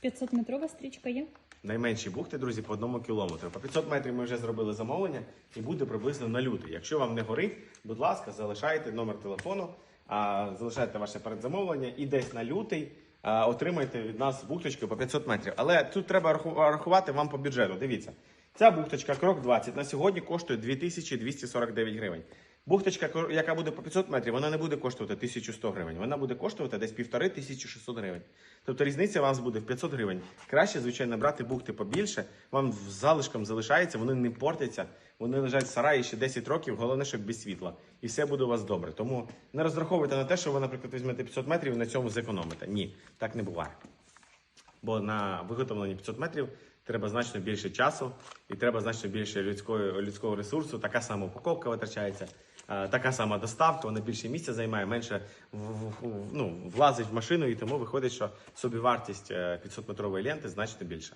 500 метрова стрічка є. Найменші бухти, друзі, по одному кілометру. По 500 метрів ми вже зробили замовлення і буде приблизно на лютий. Якщо вам не горить, будь ласка, залишайте номер телефону, залишайте ваше передзамовлення і десь на лютий отримайте від нас бухточку по 500 метрів. Але тут треба раху- рахувати вам по бюджету. Дивіться, ця бухточка крок 20 на сьогодні коштує 2249 гривень. Бухточка, яка буде по 500 метрів, вона не буде коштувати 1100 гривень. Вона буде коштувати десь 1500-1600 гривень. Тобто різниця у вас буде в 500 гривень. Краще, звичайно, брати бухти побільше. Вам в залишком залишається, вони не портяться, вони лежать в сараї ще 10 років, головне, щоб без світла. І все буде у вас добре. Тому не розраховуйте на те, що ви, наприклад, візьмете 500 метрів і на цьому зекономите. Ні, так не буває. Бо на виготовленні 500 метрів треба значно більше часу і треба значно більше людського, людського ресурсу. Така сама упаковка витрачається, така сама доставка, вона більше місця займає, менше ну, влазить в машину, і тому виходить, що собівартість 500 метрової ленти значно більша.